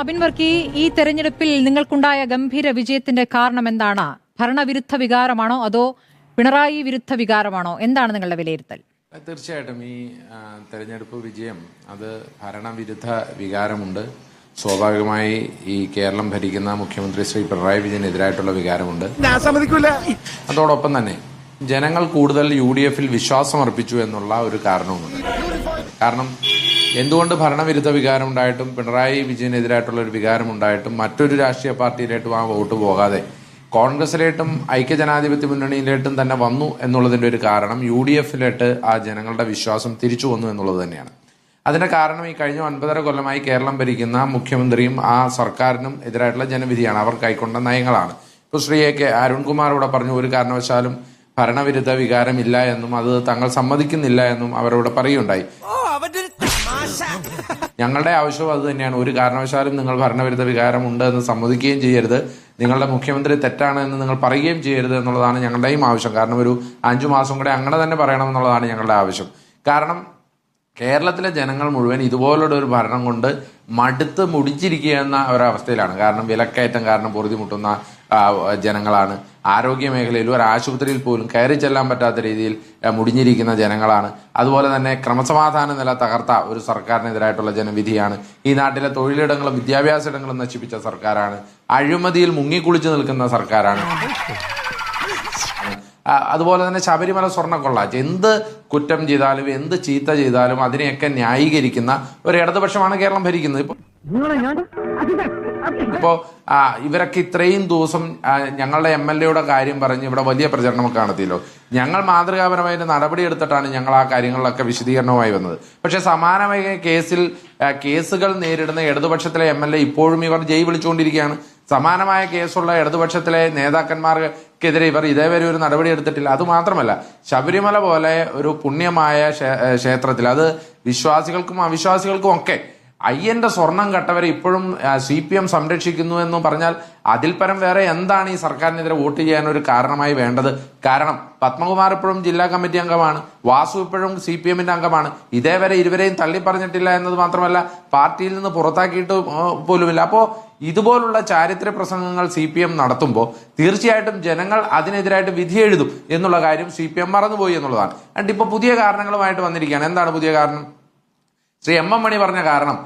അബിൻ വർക്കി ഈ തെരഞ്ഞെടുപ്പിൽ നിങ്ങൾക്കുണ്ടായ ഗംഭീര വിജയത്തിന്റെ കാരണം എന്താണ്? ഭരണവിരുദ്ധ വികാരമാണോ അതോ പിണറായി വിരുദ്ധ വികാരമാണോ? എന്താണ് നിങ്ങളുടെ വിലയിരുത്തൽ? തീർച്ചയായിട്ടും ഈ തെരഞ്ഞെടുപ്പ് വിജയം അത് ഭരണവിരുദ്ധ വികാരമുണ്ട്. സ്വാഭാവികമായി ഈ കേരളം ഭരിക്കുന്ന മുഖ്യമന്ത്രി ശ്രീ പിണറായി വിജയനെതിരായിട്ടുള്ള വികാരമുണ്ട്. അതോടൊപ്പം തന്നെ ജനങ്ങൾ കൂടുതൽ യു ഡി എഫിൽ വിശ്വാസം അർപ്പിച്ചു എന്നുള്ള ഒരു കാരണവുമുണ്ട്. കാരണം എന്തുകൊണ്ട് ഭരണവിരുദ്ധ വികാരം ഉണ്ടായിട്ടും പിണറായി വിജയനെതിരായിട്ടുള്ള ഒരു വികാരം ഉണ്ടായിട്ടും മറ്റൊരു രാഷ്ട്രീയ പാർട്ടിയിലേട്ടും ആ വോട്ട് പോകാതെ കോൺഗ്രസിലേട്ടും ഐക്യജനാധിപത്യ മുന്നണിയിലേട്ടും തന്നെ വന്നു എന്നുള്ളതിന്റെ ഒരു കാരണം യു ഡി എഫിലേട്ട് ആ ജനങ്ങളുടെ വിശ്വാസം തിരിച്ചു വന്നു എന്നുള്ളത് തന്നെയാണ്. അതിന്റെ കാരണം ഈ കഴിഞ്ഞ ഒൻപതര കൊല്ലമായി കേരളം ഭരിക്കുന്ന മുഖ്യമന്ത്രിയും ആ സർക്കാരിനും എതിരായിട്ടുള്ള ജനവിധിയാണ്. അവർ കൈക്കൊണ്ട നയങ്ങളാണ്. ഇപ്പൊ ശ്രീ എ കെ അരുൺകുമാർ ഇവിടെ പറഞ്ഞു ഒരു കാരണവശാലും ഭരണവിരുദ്ധ വികാരമില്ല എന്നും അത് തങ്ങൾ സമ്മതിക്കുന്നില്ല എന്നും അവരോട് പറയുകയുണ്ടായി. ഞങ്ങളുടെ ആവശ്യം അത് തന്നെയാണ്. ഒരു കാരണവശാലും നിങ്ങൾ ഭരണവിരുദ്ധ വികാരം ഉണ്ട് എന്ന് സമ്മതിക്കുകയും ചെയ്യരുത്. നിങ്ങളുടെ മുഖ്യമന്ത്രി തെറ്റാണ് എന്ന് നിങ്ങൾ പറയുകയും ചെയ്യരുത് എന്നുള്ളതാണ് ഞങ്ങളുടെയും ആവശ്യം. കാരണം ഒരു അഞ്ചു മാസം കൂടെ അങ്ങനെ തന്നെ പറയണം എന്നുള്ളതാണ് ഞങ്ങളുടെ ആവശ്യം. കാരണം കേരളത്തിലെ ജനങ്ങൾ മുഴുവൻ ഇതുപോലുള്ള ഒരു ഭരണം കൊണ്ട് മടുത്ത് മുടിച്ചിരിക്കുക എന്ന ഒരവസ്ഥയിലാണ്. കാരണം വിലക്കയറ്റം കാരണം പൊറുതിമുട്ടുന്ന ജനങ്ങളാണ്. ആരോഗ്യ മേഖലയിൽ ഒരു ആശുപത്രിയിൽ പോലും കയറി ചെല്ലാൻ പറ്റാത്ത രീതിയിൽ മുടിഞ്ഞിരിക്കുന്ന ജനങ്ങളാണ്. അതുപോലെ തന്നെ ക്രമസമാധാന നില തകർത്ത ഒരു സർക്കാരിനെതിരായിട്ടുള്ള ജനവിധിയാണ്. ഈ നാട്ടിലെ തൊഴിലിടങ്ങളും വിദ്യാഭ്യാസ ഇടങ്ങളും നശിപ്പിച്ച സർക്കാരാണ്. അഴിമതിയിൽ മുങ്ങിക്കുളിച്ചു നിൽക്കുന്ന സർക്കാരാണ്. അതുപോലെ തന്നെ ശബരിമല സ്വർണക്കൊള്ള. എന്ത് കുറ്റം ചെയ്താലും എന്ത് ചീത്ത ചെയ്താലും അതിനെയൊക്കെ ന്യായീകരിക്കുന്ന ഒരു ഇടതുപക്ഷമാണ് കേരളം ഭരിക്കുന്നത്. ഇപ്പൊ ഇപ്പോ ആ, ഇവരൊക്കെ ഇത്രയും ദിവസം ഞങ്ങളുടെ എം എൽ എയുടെ കാര്യം പറഞ്ഞ് ഇവിടെ വലിയ പ്രചരണമൊക്കെ നടത്തിയല്ലോ ഞങ്ങൾ മാതൃകാപരമായിട്ട് ഒരു നടപടി എടുത്തിട്ടാണ് ഞങ്ങൾ ആ കാര്യങ്ങളിലൊക്കെ വിശദീകരണവുമായി വന്നത്. പക്ഷെ സമാനമായ കേസിൽ കേസുകൾ നേരിടുന്ന ഇടതുപക്ഷത്തിലെ എം എൽ എ ഇപ്പോഴും ഇവർ ജയ് വിളിച്ചുകൊണ്ടിരിക്കുകയാണ്. സമാനമായ കേസുള്ള ഇടതുപക്ഷത്തിലെ നേതാക്കന്മാർക്കെതിരെ ഇവർ ഇതേവരെ ഒരു നടപടി എടുത്തിട്ടില്ല. അത് മാത്രമല്ല ശബരിമല പോലെ ഒരു പുണ്യമായ ക്ഷേത്രത്തിൽ അത് വിശ്വാസികൾക്കും അവിശ്വാസികൾക്കും ഒക്കെ അയ്യന്റെ സ്വർണം കട്ടവരെ ഇപ്പോഴും സി പി എം സംരക്ഷിക്കുന്നു എന്ന് പറഞ്ഞാൽ അതിൽ പരം വേറെ എന്താണ് ഈ സർക്കാരിനെതിരെ വോട്ട് ചെയ്യാൻ ഒരു കാരണമായി വേണ്ടത്? കാരണം പത്മകുമാർ ഇപ്പോഴും ജില്ലാ കമ്മിറ്റി അംഗമാണ് വാസു ഇപ്പോഴും സി പി എമ്മിന്റെ അംഗമാണ്. ഇതേവരെ ഇരുവരെയും തള്ളി പറഞ്ഞിട്ടില്ല എന്നത് മാത്രമല്ല പാർട്ടിയിൽ നിന്ന് പുറത്താക്കിയിട്ട് പോലുമില്ല. അപ്പോ ഇതുപോലുള്ള ചാരിത്ര പ്രസംഗങ്ങൾ സി പി എം നടത്തുമ്പോൾ തീർച്ചയായിട്ടും ജനങ്ങൾ അതിനെതിരായിട്ട് വിധി എഴുതും എന്നുള്ള കാര്യം സി പി എം മറന്നുപോയി എന്നുള്ളതാണ്. ഇപ്പൊ പുതിയ കാരണങ്ങളുമായിട്ട് വന്നിരിക്കുകയാണ്. എന്താണ് പുതിയ കാരണം? ശ്രീ എം എം മണി പറഞ്ഞ കാരണം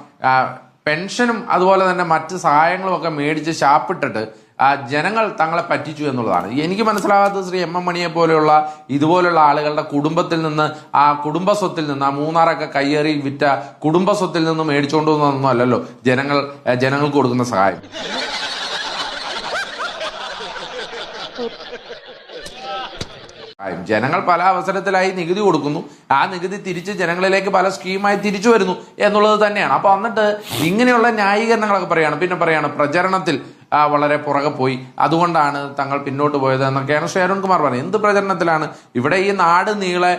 പെൻഷനും അതുപോലെ തന്നെ മറ്റ് സഹായങ്ങളും ഒക്കെ മേടിച്ച് ശാപ്പിട്ടിട്ട് ആ, ജനങ്ങൾ തങ്ങളെ പറ്റിച്ചു എന്നുള്ളതാണ്. എനിക്ക് മനസ്സിലാകാത്തത് ശ്രീ എം എം മണിയെ പോലെയുള്ള ഇതുപോലുള്ള ആളുകളുടെ കുടുംബത്തിൽ നിന്ന് ആ കുടുംബ സ്വത്തിൽ നിന്ന് ആ മൂന്നാറൊക്കെ കയ്യേറി വിറ്റ കുടുംബ സ്വത്തിൽ നിന്ന് മേടിച്ചുകൊണ്ട് വന്നതൊന്നും അല്ലല്ലോ ജനങ്ങൾ ജനങ്ങൾക്ക് കൊടുക്കുന്ന സഹായം. ജനങ്ങൾ പല അവസരത്തിലായി നികുതി കൊടുക്കുന്നു. ആ നികുതി തിരിച്ച് ജനങ്ങളിലേക്ക് പല സ്കീമായി തിരിച്ചു വരുന്നു എന്നുള്ളത് തന്നെയാണ്. അപ്പൊ എന്നിട്ട് ഇങ്ങനെയുള്ള ന്യായീകരണങ്ങളൊക്കെ പറയാണ്. പിന്നെ പറയാണ് പ്രചരണത്തിൽ വളരെ പുറകെ പോയി. അതുകൊണ്ടാണ് തങ്ങൾ പിന്നോട്ട് പോയത് എന്നൊക്കെയാണ് ശ്രീ അരുൺകുമാർ പറയുന്നത് എന്ത് പ്രചരണത്തിലാണ്? ഇവിടെ ഈ നാട് നീളെ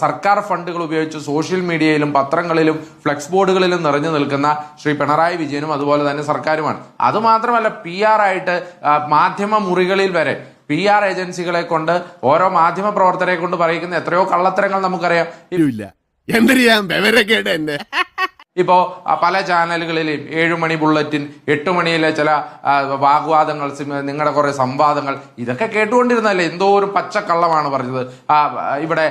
സർക്കാർ ഫണ്ടുകൾ ഉപയോഗിച്ച് സോഷ്യൽ മീഡിയയിലും പത്രങ്ങളിലും ഫ്ലെക്സ് ബോർഡുകളിലും നിറഞ്ഞു നിൽക്കുന്ന ശ്രീ പിണറായി വിജയനും അതുപോലെ തന്നെ സർക്കാരുമാണ്. അതുമാത്രമല്ല പി ആർ ആയിട്ട് മാധ്യമ മുറികളിൽ വരെ പി ആർ ഏജൻസികളെ കൊണ്ട് ഓരോ മാധ്യമ പ്രവർത്തകരെ കൊണ്ട് പറയിക്കുന്ന എത്രയോ കള്ളത്തരങ്ങൾ നമുക്കറിയാം. ഇപ്പോ പല ചാനലുകളിലെയും ഏഴുമണി ബുള്ളറ്റിൻ എട്ട് മണിയിലെ ചില വാഗ്വാദങ്ങൾ നിങ്ങളുടെ കുറെ സംവാദങ്ങൾ ഇതൊക്കെ കേട്ടുകൊണ്ടിരുന്നല്ലേ എന്തോ ഒരു പച്ചക്കള്ളമാണ് പറഞ്ഞത്. ഇവിടെ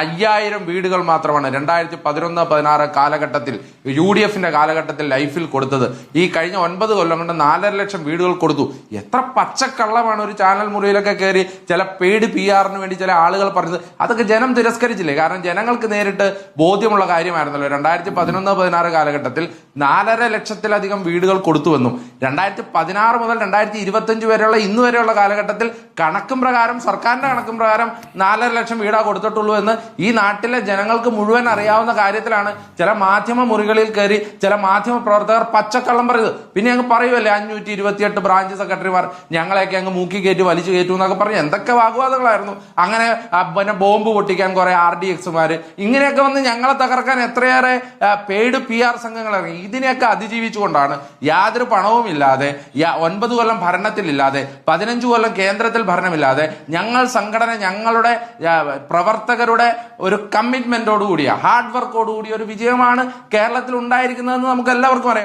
അയ്യായിരം വീടുകൾ മാത്രമാണ് രണ്ടായിരത്തി പതിനൊന്ന് പതിനാറ് കാലഘട്ടത്തിൽ യു ഡി എഫിന്റെ കാലഘട്ടത്തിൽ ലൈഫിൽ കൊടുത്തത്. ഈ കഴിഞ്ഞ ഒൻപത് കൊല്ലം കൊണ്ട് നാലര ലക്ഷം വീടുകൾ കൊടുത്തു. എത്ര പച്ചക്കള്ളമാണ് ഒരു ചാനൽ മുറിയിലൊക്കെ കയറി ചില പേടി പി ആറിന് വേണ്ടി ചില ആളുകൾ പറഞ്ഞത്. അതൊക്കെ ജനം തിരസ്കരിച്ചില്ലേ? കാരണം ജനങ്ങൾക്ക് നേരിട്ട് ബോധ്യമുള്ള കാര്യമായിരുന്നല്ലോ. രണ്ടായിരത്തി പതിനൊന്ന് പതിനാറ് കാലഘട്ടത്തിൽ നാലര ലക്ഷത്തിലധികം വീടുകൾ കൊടുത്തുവെന്നും രണ്ടായിരത്തി പതിനാറ് മുതൽ രണ്ടായിരത്തി ഇരുപത്തഞ്ച് വരെയുള്ള ഇന്ന് വരെയുള്ള കാലഘട്ടത്തിൽ കണക്കും പ്രകാരം സർക്കാരിന്റെ കണക്കും പ്രകാരം നാലര ലക്ഷം വീടാ കൊടുത്തിട്ടുള്ളൂ എന്ന് ഈ നാട്ടിലെ ജനങ്ങൾക്ക് മുഴുവൻ അറിയാവുന്ന കാര്യത്തിലാണ് ചില മാധ്യമ മുറികളിൽ കയറി ചില മാധ്യമ പ്രവർത്തകർ പച്ചക്കള്ളം പറയുന്നത് പിന്നെ അങ്ങ് പറയുമല്ലേ അഞ്ഞൂറ്റി ഇരുപത്തിയെട്ട് ബ്രാഞ്ച് സെക്രട്ടറിമാർ ഞങ്ങളെയൊക്കെ അങ്ങ് മൂക്കി കയറ്റി വലിച്ചു കയറ്റു എന്നൊക്കെ പറഞ്ഞു എന്തൊക്കെ വാഗ്വാദങ്ങളായിരുന്നു. അങ്ങനെ പിന്നെ ബോംബ് പൊട്ടിക്കാൻ കുറെ ആർ ഡി എക്സുമാർ. ഇങ്ങനെയൊക്കെ വന്ന് ഞങ്ങളെ തകർക്കാൻ എത്രയേറെ പെയ്ഡ് പി ആർ സംഘങ്ങൾ ഇറങ്ങി ഇതിനെയൊക്കെ അതിജീവിച്ചുകൊണ്ടാണ് യാതൊരു പണവും ഇല്ലാതെ ഒൻപത് കൊല്ലം ഭരണത്തിലില്ലാതെ പതിനഞ്ച് കൊല്ലം കേന്ദ്രത്തിൽ ഭരണമില്ലാതെ ഞങ്ങൾ സംഘടന ഞങ്ങളുടെ പ്രവർത്തകരുടെ ഒരു കമ്മിറ്റ്മെന്റോടുകൂടിയ ഹാർഡ് വർക്കോടുകൂടിയ ഒരു വിജയമാണ് കേരളത്തിൽ ഉണ്ടായിരിക്കുന്നതെന്ന് നമുക്ക് എല്ലാവർക്കും അറിയാം.